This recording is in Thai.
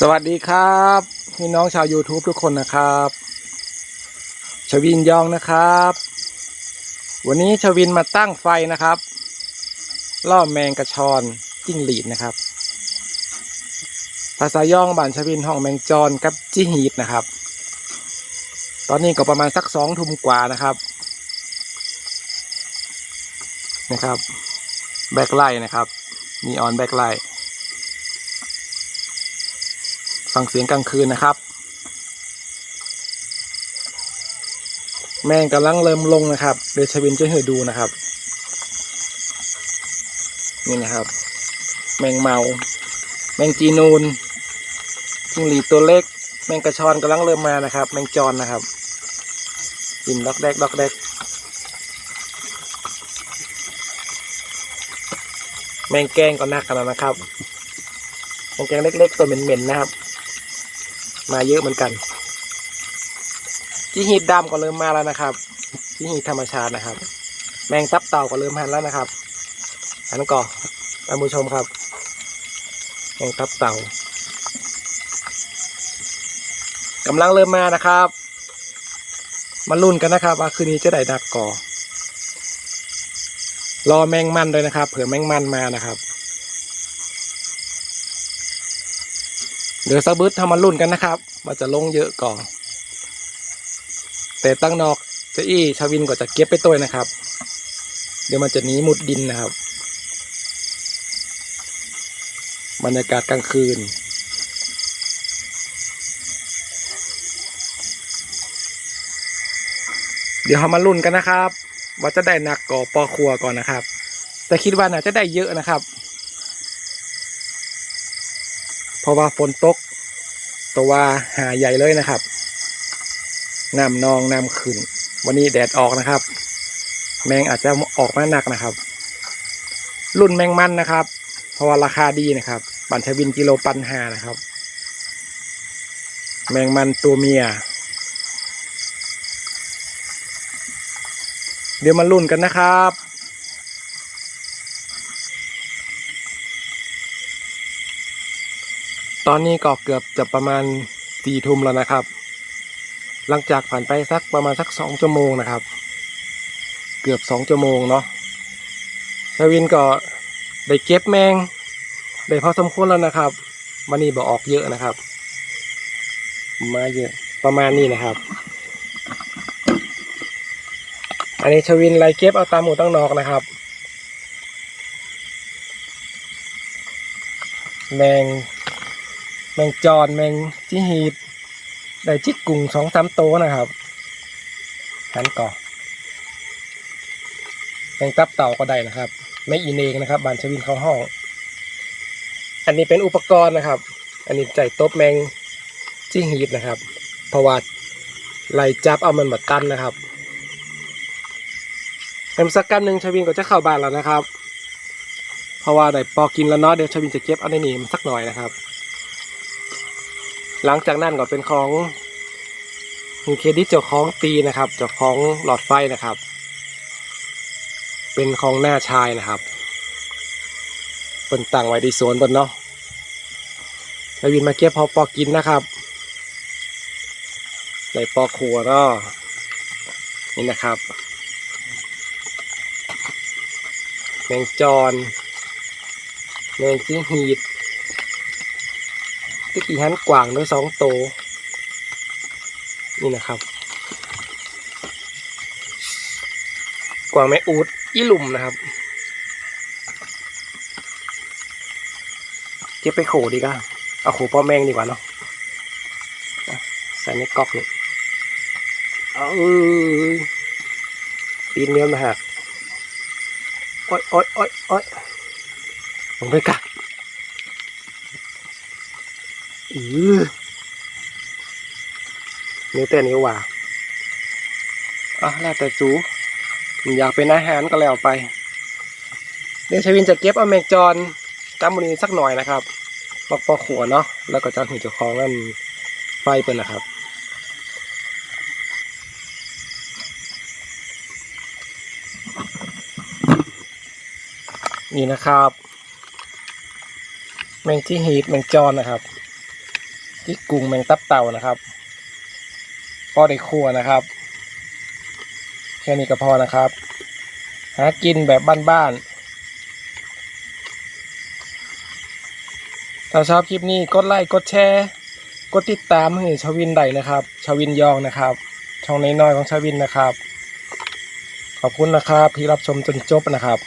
สวัสดีครับพี่น้องชาว YouTube ทุกคนนะครับ ชวินยองนะครับ วันนี้ชวินมาตั้งไฟนะครับ ล่อแมงกระชอนจิ้งหรีดนะครับ ภาษาย่องบ้านชวินห้องแมงจอนกับจิหีดนะครับ ตอนนี้ก็ประมาณสักสองทุ่มกว่านะครับ นะครับ แบ็คไลท์นะครับนีออนแบ็คไล ฟังเสียงกลางคืนนะครับ แมงกำลังเริ่มลงนะครับเดชวินจะให้ดูนะครับ นี่นะครับ แมงเมา แมงจีนูนจิ้งหรีดตัวเล็ก แมงกระชอนกำลังเริ่มมานะครับ แมงจอนนะครับกินดอกแดกดอกแดกแมงแกงก็นักกันแล้วนะครับแมงแกงเล็กๆตัวเหม็นๆนะครับ มาเยอะเหมือนกันจีหีดดำก็เริ่มมาแล้วนะครับจีหีดธรรมชาตินะครับ แมงตับเต่าก็เริ่มหันแล้วนะครับอันนั้นก่อนท่านผู้ชมครับ แมงตับเต่ากำลังเริ่มมานะครับมาลุ้นกันนะครับ ว่าคืนนี้จะได้ดักก่อรอแมงมันด้วยนะครับ เผื่อแมงมันมานะครับ เดี๋ยวสักบึ้ดทำมารุ่นกันนะครับว่าจะลงเยอะก่อนแต่ตั้งนอกเจะอี้ชาวินก็จะเก็บไปตัวนะครับ เดี๋ยวมันจะหนีมุดดินนะครับ บรรยากาศกลางคืนเดี๋ยวเรามาลุ้นกันนะครับ ว่าจะได้หนักก่อปอครัวก่อนนะครับ แต่คิดว่าน่าจะได้เยอะนะครับ เพราะว่าฝนตกตัวว่าหาใหญ่เลยนะครับน้ำนองน้ำขึ้น วันนี้แดดออกนะครับ แมงอาจจะออกมาหนักนะครับ รุ่นแมงมันนะครับ เพราะว่าราคาดีนะครับบันชวินกิโลปันหานะครับ แมงมันตัวเมีย เดี๋ยวมารุ่นกันนะครับ ตอนนี้ก็เกือบจะประมาณสี่ทุ่มแล้วนะครับ หลังจากผ่านไปสักประมาณสักสองชั่วโมงนะครับ เกือบสองชั่วโมงเนาะชาวินก็ได้เก็บแมงได้พอสมควรแล้วนะครับวันนี้บอกออกเยอะนะครับ มาเยอะประมาณนี้นะครับ อันนี้ชวินไล่เก็บเอาตามหมูตั้งนอกนะครับ แมง แมงจอนแมงจิหีดได้จิกกุ่งสองสามตัวนะครับหันก่อนแมงตับเต่าก็ได้นะครับไม่อีเนงนะครับบานชวินเข้าห้อง อันนี้เป็นอุปกรณ์นะครับ อันนี้ใจตบแมงจิหีดนะครับเพราะว่าไหลจับเอามันมาตันนะครับเอ็มสักกันหนึ่งชวินก็จะเข้าบ้านแล้วนะครับ เพราะว่าได้ปอกินแล้วเนาะเดี๋ยวชวินจะเก็บเอาในนี้มันสักหน่อยนะครับ หลังจากนั้นก็เป็นของมีเครดิตเจ้าของตีนะครับเจ้าของหลอดไฟนะครับ เป็นของหน้าชายนะครับเป็นตั้งไว้ที่สวนบนเนาะไปวินมาเก็บพอปอกินนะครับใส่ปอขัวเนาะนี่นะครับแมงจอนแมงจิ้งหีด ตะกี้หันกว่างด้วยสองโต นี่นะครับ กว่างแม่อูดอีหลุมนะครับ เก็บไปโขดีก็เอาโขพ่อแมงดีกว่าเนาะใส่ในก๊อกนี่เอาเอ้ยปีนเนื้อมาหักโอ้ยโอ้ยโอ้ยโอ้ยลงไปกัก อือ นิ้วเต้นนิ้วว่า อะแล้วแต่สูอยากเป็นอาหารก็แล้วไป เดี๋ยวชวินจะเก็บเอาแมงจอนกำมือนี้สักหน่อยนะครับปอกปอกขัวเนาะ แล้วก็จะหูเจ้าของนั่นไฟเป็นนะครับนี่นะครับ แมงที่ฮีทแมงจอนนะครับ ที่กุ้งแมงตับเต่านะครับพอได้ครัวนะครับ แค่นี้ก็พอนะครับ หากินแบบบ้านๆ ถ้าชอบคลิปนี้กดไลค์กดแชร์ กดติดตามให้ชวินได้นะครับ ชวินยองนะครับ ช่องน้อยๆของชวินนะครับ ขอบคุณนะครับที่รับชมจนจบนะครับ